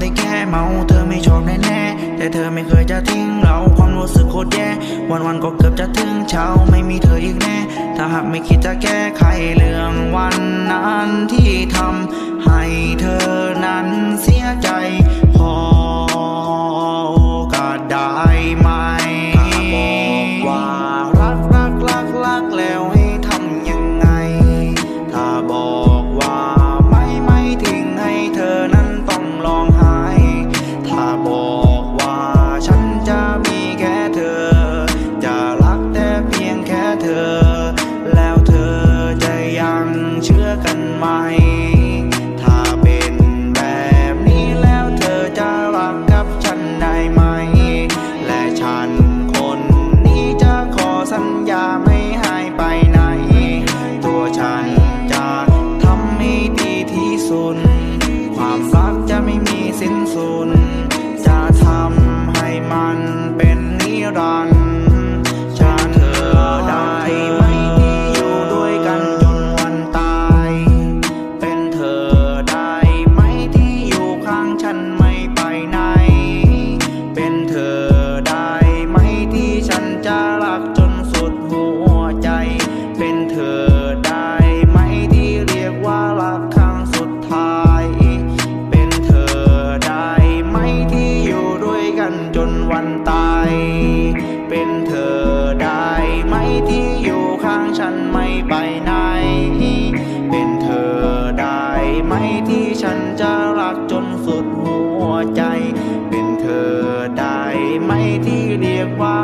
ได้แค่เมาเธอไม่ชอบแน่แต่เธอไม่เคยจะทิ้งเราความรู้สึกโคตรแย่ วันวันก็เกือบจะถึงเช้าไม่มีเธออีกแน่ ถ้าหากไม่คิดจะแก้ไขเรื่องวันนั้นที่ทำให้เธอนั้นเสียใจ เธอ แล้วเธอจะยังเชื่อกันไหม ถ้าเป็นแบบนี้แล้วเธอจะรักกับฉันได้ไหม และฉันคนนี้จะขอสัญญาไม่หายไปไหน ตัวฉันจะทำให้ดีที่สุด ความรักจะไม่มีสิ้นสุด จะรักจนสุดหัวใจ เป็นเธอได้ไหมที่เรียกว่า